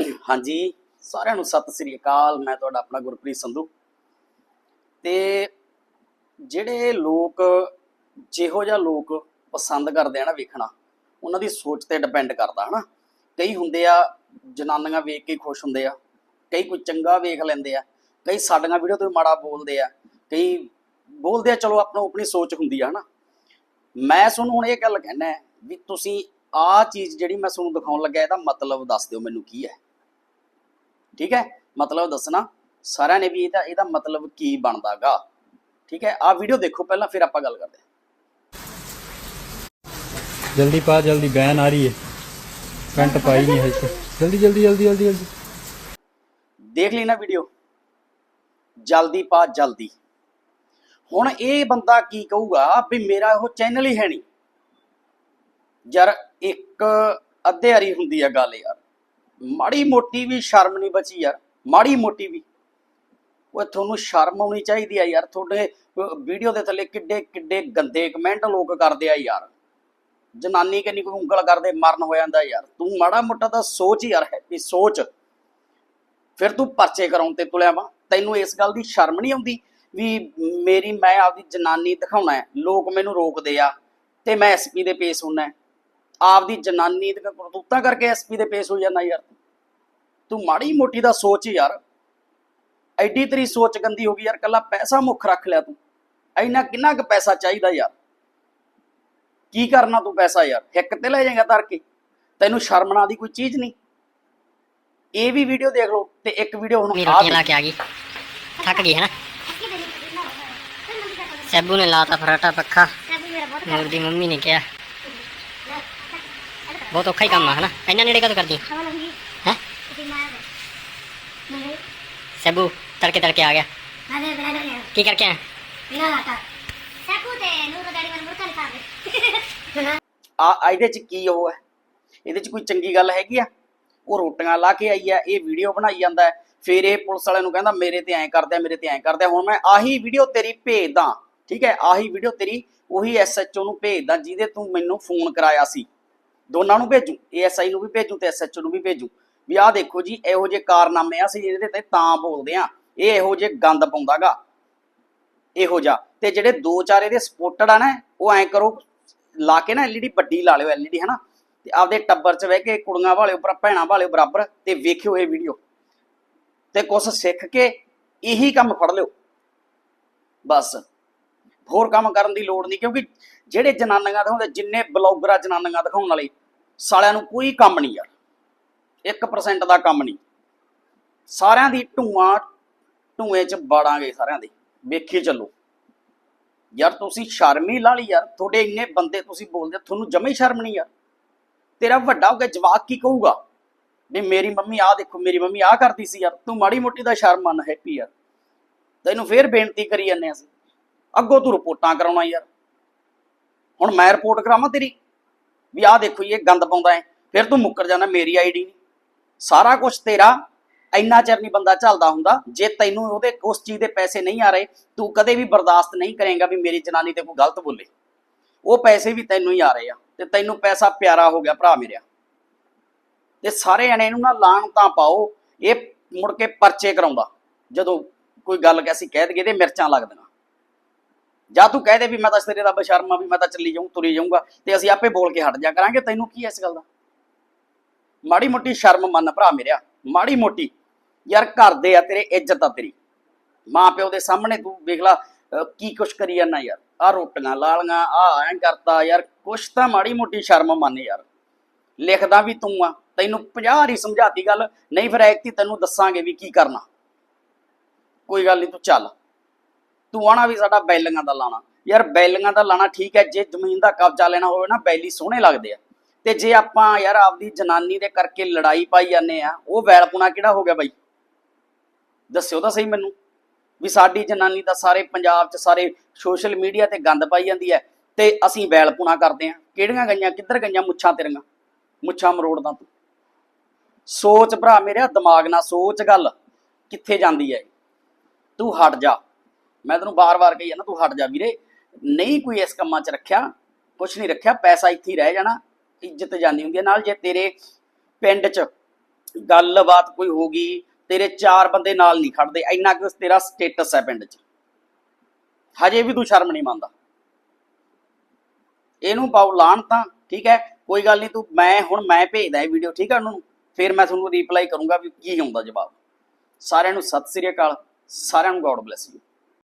ਹਾਂਜੀ, ਸਾਰਿਆਂ ਨੂੰ ਸਤਿ ਸ੍ਰੀ ਅਕਾਲ। ਮੈਂ ਤੁਹਾਡਾ ਆਪਣਾ ਗੁਰਪ੍ਰੀਤ ਸੰਧੂ। ਤੇ ਜਿਹੜੇ ਲੋਕ, ਜਿਹੋ ਜਿਹਾ ਲੋਕ ਪਸੰਦ ਕਰਦੇ ਆ ਨਾ ਵੇਖਣਾ, ਉਹਨਾਂ ਦੀ ਸੋਚ ਤੇ ਡਿਪੈਂਡ ਕਰਦਾ, ਹਨਾ? ਕਈ ਹੁੰਦੇ ਆ, ਜਨਾਨੀਆਂ ਵੇਖ ਕੇ ਖੁਸ਼ ਹੁੰਦੇ ਆ। ਕਈ ਕੋਈ ਚੰਗਾ ਵੇਖ ਲੈਂਦੇ ਆ। ਕਈ ਸਾਡੀਆਂ ਵੀਡੀਓ ਤੋਂ ਮਾੜਾ ਬੋਲਦੇ ਆ। ਕਈ ਬੋਲਦੇ ਆ, ਚਲੋ ਆਪਣੋ ਆਪਣੀ ਸੋਚ ਹੁੰਦੀ ਆ, ਹਨਾ? ਮੈਂ ਤੁਹਾਨੂੰ ਹੁਣ ਇਹ ਗੱਲ ਕਹਿਣਾ ਹੈ ਵੀ ਤੁਸੀਂ ਆਹ ਚੀਜ਼ ਜਿਹੜੀ ਮੈਂ ਤੁਹਾਨੂੰ ਦਿਖਾਉਣ ਲੱਗਾ ਇਹਦਾ ਮਤਲਬ ਦੱਸ ਦਿਓ ਮੈਨੂੰ ਕੀ ਹੈ। ਠੀਕ ਹੈ? ਮਤਲਬ ਦੱਸਣਾ ਸਾਰਿਆਂ ਨੇ ਵੀ ਇਹਦਾ ਇਹਦਾ ਮਤਲਬ ਕੀ ਬਣਦਾਗਾ। ਠੀਕ ਹੈ? ਆ ਵੀਡੀਓ ਦੇਖੋ ਪਹਿਲਾਂ ਫਿਰ ਆਪਾਂ ਗੱਲ ਕਰਦੇ ਜਲਦੀ ਪਾ ਜਲਦੀ ਬੈਨ ਆ ਰਹੀ ਹੈ। ਪੈਂਟ ਪਾਈ ਨਹੀਂ ਹੈ ਜਲਦੀ ਜਲਦੀ ਜਲਦੀ ਜਲਦੀ ਜਲਦੀ। ਦੇਖ ਲਈ ਨਾ ਵੀਡੀਓ ਜਲਦੀ ਪਾ ਜਲਦੀ। ਹੁਣ ਇਹ ਬੰਦਾ ਕੀ ਕਹੂਗਾ ਵੀ ਮੇਰਾ ਉਹ ਚੈਨਲ ਹੀ ਹੈ ਨਹੀਂ। ਯਾਰ ਇੱਕ ਅੱਧੇ ਹਰੀ ਹੁੰਦੀ ਆ ਗੱਲ ਯਾਰ। ਮਾੜੀ ਮੋਟੀ ਵੀ ਸ਼ਰਮ ਨਹੀਂ ਬਚੀ ਯਾਰ, ਮਾੜੀ ਮੋਟੀ ਵੀ। ਉਹ ਤੁਹਾਨੂੰ ਸ਼ਰਮ ਆਉਣੀ ਚਾਹੀਦੀ ਆ ਯਾਰ, ਤੁਹਾਡੇ ਵੀਡੀਓ ਦੇ ਥੱਲੇ ਕਿੱਡੇ ਕਿੱਡੇ ਗੰਦੇ ਕਮੈਂਟ ਲੋਕ ਕਰਦੇ ਆ ਯਾਰ। ਜਨਾਨੀ ਕਿੰਨੀ ਕੋਈ ਉਂਗਲ ਕਰਦੇ, ਮਰਨ ਹੋ ਜਾਂਦਾ ਯਾਰ। ਤੂੰ ਮਾੜਾ ਮੋਟਾ ਤਾਂ ਸੋਚ ਯਾਰ ਹੈ ਵੀ ਸੋਚ। ਫਿਰ ਤੂੰ ਪਰਚੇ ਕਰਾਉਣ ਤੇ ਤੁਲਿਆ ਵਾ। ਤੈਨੂੰ ਇਸ ਗੱਲ ਦੀ ਸ਼ਰਮ ਨਹੀਂ ਆਉਂਦੀ ਵੀ ਮੇਰੀ, ਮੈਂ ਆਪਦੀ ਜਨਾਨੀ ਦਿਖਾਉਣਾ ਹੈ। ਲੋਕ ਮੈਨੂੰ ਰੋਕਦੇ ਆ ਤੇ ਮੈਂ ਐਸਪੀ ਦੇ ਪੇਸ਼ ਹੁੰਨਾ ਆਪਦੀ ਜਨਾਨੀ ਤੇ ਕਰਤੂਤਾਂ ਕਰਕੇ ਐਸਪੀ ਦੇ ਪੇਸ਼ ਹੋ ਜਾਂਦਾ ਯਾਰ। ਤੂੰ ਮਾੜੀ ਮੋਟੀ ਦਾ ਸੋਚ ਯਾਰ। ਐਡੀ ਤੇਰੀ ਸੋਚ ਗੰਦੀ ਹੋ ਗਈ ਯਾਰ ਕੱਲਾ ਪੈਸਾ ਮੁੱਖ ਰੱਖ ਲਿਆ ਤੂੰ। ਐਨਾ ਕਿੰਨਾ ਕੁ ਪੈਸਾ ਚਾਹੀਦਾ ਯਾਰ। ਕੀ ਕਰਨਾ ਤੂੰ ਪੈਸਾ ਯਾਰ? ਠਿੱਕ ਤੇ ਲੈ ਜਾਏਗਾ ਧਰ ਕੇ। ਤੈਨੂੰ ਸ਼ਰਮਨਾ ਦੀ ਕੋਈ ਚੀਜ਼ ਨਹੀਂ। ਇਹ ਵੀ ਵੀਡੀਓ ਦੇਖ ਲਓ ਤੇ ਇੱਕ ਵੀਡੀਓ ਹੁਣ ਆ ਲਾ ਕੇ ਆ ਗਈ। ਥੱਕ ਗਈ ਹੈ ਨਾ? ਸੈਬੂ ਨੇ ਲਾਤਾ ਫਰਾਟਾ ਪੱਖਾ। ਮੇਰੀ ਮੰਮੀ ਨੇ ਕਿਹਾ। ਬਹੁਤ ਔਖਾ ਹੀ ਕੰਮ ਆ ਹਨਾ? ਇੰਨਾ ਨੇੜੇ ਕਦੋਂ ਕਰਦੀ? ਹੈ? ਸਬੂ ਤੜਕੇ ਤੜਕੇ ਆ ਗਿਆ। ਕੀ ਕਰਕੇ ਆ ਸਬੂ ਤੇ ਨੂਰ ਗਾੜੀ ਆ ਇਹਦੇ ਕੀ ਉਹ ਚੰਗੀ ਗੱਲ ਹੈਗੀ ਆ? ਲਾ ਕੇ ਆਈ ਆ ਇਹ ਵੀਡੀਓ ਬਣਾਈ ਜਾਂਦਾ ਫੇਰ ਇਹ ਪੁਲਿਸ ਵਾਲਿਆਂ ਨੂੰ ਕਹਿੰਦਾ ਮੇਰੇ ਤੇ ਐਂ ਕਰਦੇ ਮੇਰੇ ਤੇ ਐਂ ਕਰਦੇ ਹੁਣ ਮੈਂ ਆਹੀ ਵੀਡੀਓ ਤੇਰੀ ਭੇਜਦਾ ਠੀਕ ਹੈ? ਆਹੀ ਵੀਡੀਓ ਤੇਰੀ ਉਹੀ ਐਸਐਚਓ ਨੂੰ ਭੇਜਦਾ ਜਿਹਦੇ ਤੂੰ ਮੈਨੂੰ ਫੋਨ ਕਰਾਇਆ ਸੀ। ਦੋਨਾਂ ਨੂੰ ਭੇਜੂ ਏਐਸਆਈ ਨੂੰ ਵੀ ਭੇਜੂ ਤੇ ਐਸਐਚਓ ਨੂੰ ਵੀ ਭੇਜੂ। ਵੀ ਆਹ ਦੇਖੋ ਜੀ, ਇਹੋ ਜਿਹੇ ਕਾਰਨਾਮੇ ਆ ਅਸੀਂ ਇਹਦੇ ਤੇ ਤਾਂ ਬੋਲਦੇ ਆ ਇਹ ਇਹੋ ਜਿਹੇ ਗੰਦ ਪਾਉਂਦਾਗਾ। ਇਹੋ ਜਿਹਾ। ਤੇ ਜਿਹੜੇ ਦੋ ਚਾਰ ਇਹਦੇ ਸਪੋਰਟਡ ਆ ਨਾ, ਉਹ ਐਂ ਕਰੋ, ਲਾ ਕੇ ਨਾ ਐਲਈਡੀ ਵੱਡੀ ਲਾ ਲਿਓ ਐਲਈਡੀ ਹਨਾ। ਤੇ ਆਪਦੇ ਟੱਬਰ 'ਚ ਬਹਿ ਕੇ ਕੁੜੀਆਂ ਵਾਲੇ ਪਰ ਭੈਣਾਂ ਵਾਲੇ ਬਰਾਬਰ ਤੇ ਵੇਖਿਓ ਇਹ ਵੀਡੀਓ ਤੇ ਕੁਛ ਸਿੱਖ ਕੇ ਇਹੀ ਕੰਮ ਫੜ ਲਿਓ। ਬਸ। ਹੋਰ ਕੰਮ ਕਰਨ ਦੀ ਲੋੜ ਨਹੀਂ, ਕਿਉਂਕਿ ਜਿਹੜੇ ਜਨਾਨੀਆਂ ਦਿਖਾਉਂਦੇ, ਜਿੰਨੇ ਬਲੌਗਰਾਂ ਜਨਾਨੀਆਂ ਦਿਖਾਉਣ ਵਾਲੇ, ਸਾਲਿਆਂ ਨੂੰ ਕੋਈ ਕੰਮ ਨਹੀਂ ਯਾਰ। 1% ਦਾ ਕੰਮ ਨਹੀਂ। ਸਾਰਿਆਂ ਦੀ ਢੂਆਂ, ਢੂਏ 'ਚ ਬਾੜਾਂਗੇ ਸਾਰਿਆਂ ਦੇ। ਵੇਖੀ ਚੱਲੋ। ਯਾਰ ਤੁਸੀਂ ਸ਼ਰਮ ਹੀ ਲਾ ਲਈ ਯਾਰ। ਤੁਹਾਡੇ ਇੰਨੇ ਬੰਦੇ ਤੁਸੀਂ ਬੋਲਦੇ ਤੁਹਾਨੂੰ ਜਮੇ ਸ਼ਰਮ ਨਹੀਂ ਯਾਰ। ਤੇਰਾ ਵੱਡਾ ਹੋ ਕੇ ਜਵਾਕ ਕੀ ਕਹੂਗਾ? ਵੀ ਮੇਰੀ ਮੰਮੀ ਆਹ ਦੇਖੋ, ਮੇਰੀ ਮੰਮੀ ਆਹ ਕਰਦੀ ਸੀ ਯਾਰ। ਤੂੰ ਮਾੜੀ ਮੋਟੀ ਦਾ ਸ਼ਰਮ ਮੰਨ ਹੈਪੀ ਯਾਰ। ਤੈਨੂੰ ਫੇਰ ਬੇਨਤੀ ਕਰੀ ਜਾਂਦੇ ਅਸੀਂ। ਅੱਗੋਂ ਤੂੰ ਰਿਪੋਰਟਾਂ ਕਰਾਉਣਾ ਯਾਰ। ਹੁਣ ਮੈਂ ਰਿਪੋਰਟ ਕਰਾਵਾਂ ਤੇਰੀ? ਵੀ ਆਹ ਦੇਖੋ ਜੀ, ਇਹ ਗੰਦ ਪਾਉਂਦਾ ਹੈ। ਫਿਰ ਤੂੰ ਮੁੱਕਰ ਜਾਂਦਾ, ਮੇਰੀ ਆਈਡੀ ਨਹੀਂ। ਸਾਰਾ ਕੁਝ ਤੇਰਾ, ਇੰਨਾ ਚਿਰ ਨਹੀਂ ਬੰਦਾ ਚੱਲਦਾ ਹੁੰਦਾ। ਜੇ ਤੈਨੂੰ ਉਹਦੇ, ਉਸ ਚੀਜ਼ ਦੇ ਪੈਸੇ ਨਹੀਂ ਆ ਰਹੇ, ਤੂੰ ਕਦੇ ਵੀ ਬਰਦਾਸ਼ਤ ਨਹੀਂ ਕਰੇਗਾ ਵੀ ਮੇਰੀ ਜਨਾਨੀ ਤੇ ਕੋਈ ਗਲਤ ਬੋਲੇ। ਉਹ ਪੈਸੇ ਵੀ ਤੈਨੂੰ ਹੀ ਆ ਰਹੇ ਆ। ਤੇ ਤੈਨੂੰ ਪੈਸਾ ਪਿਆਰਾ ਹੋ ਗਿਆ, ਭਰਾ ਮੇਰਿਆ। ਤੇ ਸਾਰੇ ਜਣੇ ਇਹਨੂੰ ਨਾ ਲਾਣ ਤਾਂ ਪਾਓ, ਇਹ ਮੁੜ ਕੇ ਪਰਚੇ ਕਰਾਉਂਦਾ। ਜਦੋਂ ਕੋਈ ਗੱਲ ਕੈਸੀ ਕਹਿ ਦਈਏ ਤੇ ਮਿਰਚਾਂ ਲੱਗਦੀਆਂ ਜਾਂ ਤੂੰ ਕਹਿ ਦੇ ਵੀ ਮੈਂ ਤਾਂ ਤੇਰੇ ਦਾ ਬਸ਼ਰਮਾ ਵੀ ਮੈਂ ਤਾਂ ਚੱਲੀ ਜਾਊਂ, ਤੁਰੀ ਜਾਊਂਗਾ, ਤੇ ਅਸੀਂ ਆਪੇ ਬੋਲ ਕੇ ਹਟ ਜਾ ਕਰਾਂਗੇ। ਤੈਨੂੰ ਕੀ ਇਸ ਗੱਲ ਦਾ? ਮਾੜੀ ਮੋਟੀ ਸ਼ਰਮ ਮੰਨ ਭਰਾ ਮੇਰਿਆ, ਮਾੜੀ ਮੋਟੀ, ਯਾਰ ਘਰ ਦੇ ਆ, ਤੇਰੇ ਇੱਜ਼ਤ ਆ ਤੇਰੀ। ਮਾਂ ਪਿਓ ਦੇ ਸਾਹਮਣੇ ਤੂੰ ਵੇਖ ਲਾ ਕੀ ਕੁਛ ਕਰੀ ਜਾਂਦਾ ਯਾਰ। ਆ ਰੋਟੀਆਂ ਲਾਲੀਆਂ ਆ ਐਂ ਕਰਤਾ ਯਾਰ, ਕੁਛ ਤਾਂ ਮਾੜੀ ਮੋਟੀ ਸ਼ਰਮ ਮੰਨ ਯਾਰ। ਲਿਖਦਾ ਵੀ ਤੂੰ ਆ, ਤੈਨੂੰ 50 ਵਾਰੀ ਸਮਝਾਤੀ ਗੱਲ, ਨਹੀਂ ਫਿਰ ਐਕਤੀ ਤੈਨੂੰ ਦੱਸਾਂਗੇ ਵੀ ਕੀ ਕਰਨਾ। ਕੋਈ ਗੱਲ ਨਹੀਂ ਤੂੰ ਚੱਲ। ਤੂੰ ਆਣਾ ਵੀ ਸਾਡਾ ਬੈਲੀਆਂ ਦਾ ਲਾਣਾ। ਯਾਰ ਬੈਲੀਆਂ ਦਾ ਲਾਣਾ ਠੀਕ ਹੈ, ਜੇ ਜ਼ਮੀਨ ਦਾ ਕਬਜ਼ਾ ਲੈਣਾ ਹੋਵੇ ਨਾ, ਬੈਲੀ ਸੋਹਣੇ ਲੱਗਦੇ ਆ। ਤੇ ਜੇ ਆਪਾਂ ਯਾਰ ਆਪਦੀ ਜਨਾਨੀ ਦੇ ਕਰਕੇ ਲੜਾਈ ਪਾਈ ਜਾਂਦੇ ਆ, ਉਹ ਵੈਲਪੁਣਾ ਕਿਹੜਾ ਹੋ ਗਿਆ ਬਾਈ? ਦੱਸਿਓ ਤਾਂ ਸਹੀ ਮੈਨੂੰ। ਵੀ ਸਾਡੀ ਜਨਾਨੀ ਤਾਂ ਸਾਰੇ ਪੰਜਾਬ 'ਚ, ਸਾਰੇ ਸੋਸ਼ਲ ਮੀਡੀਆ ਤੇ ਗੰਦ ਪਾਈ ਜਾਂਦੀ ਹੈ, ਤੇ ਅਸੀਂ ਵੈਲਪੁਣਾ ਕਰਦੇ ਆ। ਕਿਹੜੀਆਂ ਗਈਆਂ, ਕਿੱਧਰ ਗਈਆਂ ਮੁੱਛਾਂ ਤੇਰੀਆਂ? ਮੁੱਛਾਂ ਮਰੋੜਦਾ ਤੂੰ ਸੋਚ ਭਰਾ ਮੇਰੇ ਦਿਮਾਗ ਨਾਲ ਸੋਚ ਗੱਲ। ਕਿੱਥੇ ਜਾਂਦੀ ਹੈ ਤੂੰ ਹਟ ਜਾ। ਮੈਂ ਤੈਨੂੰ ਬਾਰ-ਬਾਰ ਕਹੀ ਜਾਂਦਾ, ਤੂੰ ਹਟ ਜਾ ਵੀਰੇ। ਨਹੀਂ ਕੋਈ ਇਸ ਕੰਮਾਂ 'ਚ ਰੱਖਿਆ, ਕੁਛ ਨਹੀਂ ਰੱਖਿਆ, ਪੈਸਾ ਇੱਥੇ ਹੀ ਰਹਿ ਜਾਣਾ, ਇੱਜ਼ਤ ਜਾਂਦੀ ਹੁੰਦੀ ਹੈ। ਨਾਲ ਜੇ ਤੇਰੇ ਪਿੰਡ 'ਚ ਗੱਲਬਾਤ ਕੋਈ ਹੋ ਗਈ, ਤੇਰੇ ਚਾਰ ਬੰਦੇ ਨਾਲ ਨਹੀਂ ਖੜਦੇ, ਇੰਨਾ ਕਿ ਤੇਰਾ ਸਟੇਟਸ ਹੈ ਪਿੰਡ 'ਚ। ਹਜੇ ਵੀ ਤੂੰ ਸ਼ਰਮ ਨਹੀਂ ਮੰਨਦਾ। ਇਹਨੂੰ ਪਾਉ ਲਾਣ ਤਾਂ, ਠੀਕ ਹੈ? ਕੋਈ ਗੱਲ ਨਹੀਂ, ਤੂੰ ਮੈਂ ਹੁਣ ਮੈਂ ਭੇਜਦਾ ਇਹ ਵੀਡੀਓ ਠੀਕ ਹੈ ਉਹਨੂੰ? ਫਿਰ ਮੈਂ ਤੁਹਾਨੂੰ ਰਿਪਲਾਈ ਕਰੂੰਗਾ ਵੀ ਕੀ ਹੁੰਦਾ ਜਵਾਬ। ਸਾਰਿਆਂ ਨੂੰ ਸਤਿ ਸ੍ਰੀ ਅਕਾਲ, ਸਾਰਿਆਂ ਨੂੰ ਗੋਡ ਬlesਸ ਯੂ